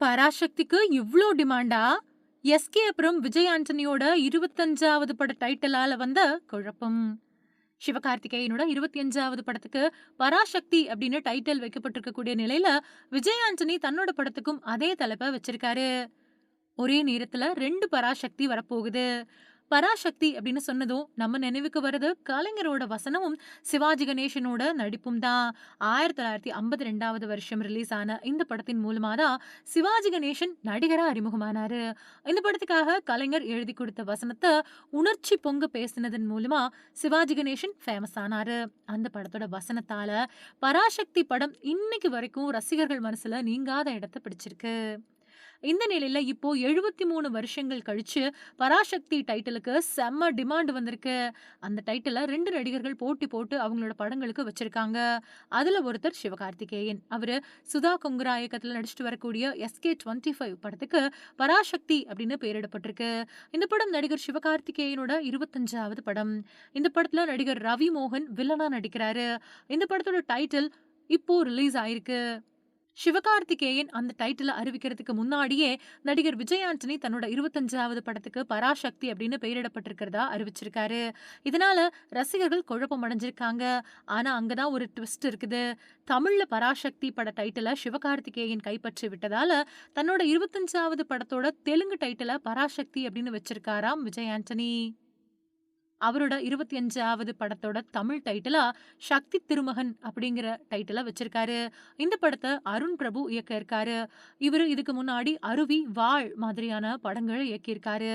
பராசக்திக்கு இவ்ளோ டிமாண்டா? எஸ்கே அப்புறம் விஜய் ஆண்டனியோட 25வது பட டைட்டிலால வந்த குழப்பம். சிவகார்த்திகேயனோட 25வது படத்துக்கு பராசக்தி அப்படின்னு டைட்டில் வைக்கப்பட்டிருக்கக்கூடிய நிலையில, விஜய் ஆண்டனி தன்னோட படத்துக்கும் அதே தலைப்ப வச்சிருக்காரு. ஒரே நேரத்துல ரெண்டு பராசக்தி வரப்போகுது. பராசக்தி அப்படின்னு சொன்னதும் நம்ம நினைவுக்கு வர்றது கலைஞரோட வசனமும், சிவாஜி கணேசனோட நடிப்பும் தான். 1952வது வருஷம் ரிலீஸ் ஆன இந்த படத்தின் மூலமா தான் சிவாஜி கணேசன் நடிகரா அறிமுகமானாரு. இந்த படத்துக்காக கலைஞர் எழுதி கொடுத்த வசனத்தை உணர்ச்சி பொங்க பேசினதன் மூலமா சிவாஜி கணேசன் ஃபேமஸ் ஆனாரு. அந்த படத்தோட வசனத்தால பராசக்தி படம் இன்னைக்கு வரைக்கும் ரசிகர்கள் மனசுல நீங்காத இடத்த பிடிச்சிருக்கு. இந்த நிலையில இப்போ 73 வருஷங்கள் கழிச்சு பராசக்தி டைட்டிலுக்கு செம்ம டிமாண்ட் வந்திருக்கு. அந்த டைட்டில ரெண்டு நடிகர்கள் போட்டி போட்டு அவங்களோட படங்களுக்கு வச்சிருக்காங்க. அதுல ஒருத்தர் சிவகார்த்திகேயன். அவரு சுதா கொங்குரா இயக்கத்தில் நடிச்சிட்டு வரக்கூடிய எஸ்கே 25 படத்துக்கு பராசக்தி அப்படின்னு பெயரிடப்பட்டிருக்கு. இந்த படம் நடிகர் சிவகார்த்திகேயனோட 25வது படம். இந்த படத்துல நடிகர் ரவி மோகன் வில்லனா நடிக்கிறாரு. இந்த படத்தோட டைட்டில் இப்போ ரிலீஸ் ஆயிருக்கு. சிவகார்த்திகேயன் அந்த டைட்டிலை அறிவிக்கிறதுக்கு முன்னாடியே நடிகர் விஜய் ஆண்டனி தன்னோட 25வது படத்துக்கு பராசக்தி அப்படின்னு பெயரிடப்பட்டிருக்கிறதா அறிவிச்சிருக்காரு. இதனால ரசிகர்கள் குழப்பம் அடைஞ்சிருக்காங்க. ஆனா அங்கதான் ஒரு ட்விஸ்ட் இருக்குது. தமிழ்ல பராசக்தி பட டைட்டில சிவகார்த்திகேயன் கைப்பற்றி விட்டதால, தன்னோட 25வது படத்தோட தெலுங்கு டைட்டில பராசக்தி அப்படின்னு வச்சிருக்காராம் விஜய் ஆண்டனி. அவரோட 25வது படத்தோட தமிழ் டைட்டிலா சக்தி திருமகன் அப்படிங்கிற டைட்டில வச்சிருக்காரு. இந்த படத்தை அருண் பிரபு இயக்க இருக்காரு. இவரு இதுக்கு முன்னாடி அருவி, வாள் மாதிரியான படங்கள் இயக்கியிருக்காரு.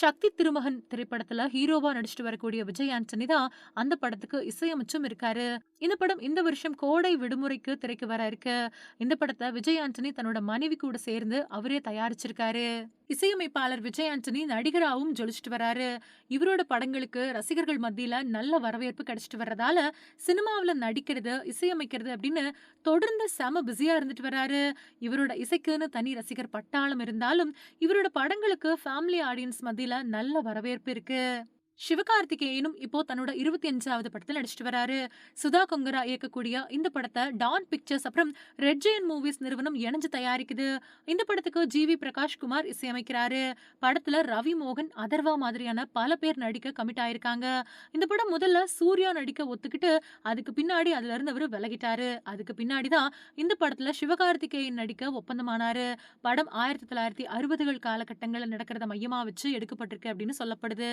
சக்தி திருமகன் திரைப்படத்துல ஹீரோவா நடிச்சிட்டு வரக்கூடிய விஜய் ஆண்டனி தான் அந்த படத்துக்கு இசையமைச்சும் இருக்காரு. இந்த படம் இந்த வருஷம் கோடை விடுமுறைக்கு திரைக்கு வர இருக்கு. இந்த படத்தை விஜய் ஆண்டனி தன்னோட மனைவி கூட சேர்ந்து அவரே தயாரிச்சிருக்காரு. இசையமைப்பாளர் விஜய் ஆண்டனி நடிகராவும் ஜொலிச்சிட்டு வராரு. இவரோட படங்களுக்கு ரசிகர்கள் மத்தியில நல்ல வரவேற்பு கிடைச்சிட்டு வர்றதால, சினிமாவுல நடிக்கிறது, இசையமைக்கிறது அப்படின்னு தொடர்ந்து செம பிஸியா இருந்துட்டு வராரு. இவரோட இசைக்குன்னு தனி ரசிகர் பட்டாளம் இருந்தாலும், இவரோட படங்களுக்கு ஃபேமிலி ஆடியன்ஸ் மத்தியில நல்ல வரவேற்பு இருக்கு. சிவகார்த்திகேயனும் இப்போ தன்னோட 25வது படத்துல நடிச்சிட்டு வராரு. சுதா கொங்கரா இயக்கக்கூடிய இந்த படத்தை டான் பிக்சர்ஸ் அப்புறம் ரெட் ஜெயன் மூவிஸ் நிறுவனம் இணைஞ்சு தயாரிக்குது. இந்த படத்துக்கு ஜி. வி. பிரகாஷ் குமார் இசையமைக்கிறாரு. படத்துல ரவி மோகன், அதர்வா மாதிரியான பல பேர் நடிக்க கமிட் ஆயிருக்காங்க. இந்த படம் முதல்ல சூர்யா நடிக்க ஒத்துக்கிட்டு, அதுக்கு பின்னாடி அதுல இருந்து அவர் விலகிட்டாரு. அதுக்கு பின்னாடி தான் இந்த படத்துல சிவகார்த்திகேயன் நடிக்க ஒப்பந்தமானாரு. படம் 1960கள் காலகட்டங்கள்ல நடக்கிறத மையமா வச்சு எடுக்கப்பட்டிருக்கு அப்படின்னு சொல்லப்படுது.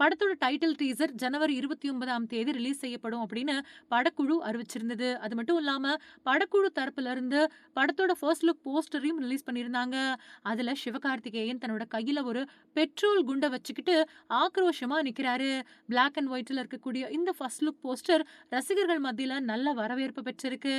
படத்தோட டைட்டில் டீசர் ஜனவரி 29ஆம் தேதி ரிலீஸ் செய்யப்படும் அப்படின்னு படக்குழு அறிவிச்சிருந்தது. அது மட்டும் இல்லாம படக்குழு தரப்புல இருந்து படத்தோட ஃபர்ஸ்ட் லுக் போஸ்டரையும் ரிலீஸ் பண்ணியிருந்தாங்க. அதுல சிவகார்த்திகேயன் தன்னோட கையில ஒரு பெட்ரோல் குண்டை வச்சுக்கிட்டு ஆக்ரோஷமா நிக்கிறாரு. பிளாக் அண்ட் ஒயிட்ல இருக்கக்கூடிய இந்த ஃபர்ஸ்ட் லுக் போஸ்டர் ரசிகர்கள் மத்தியில நல்ல வரவேற்பு பெற்றிருக்கு.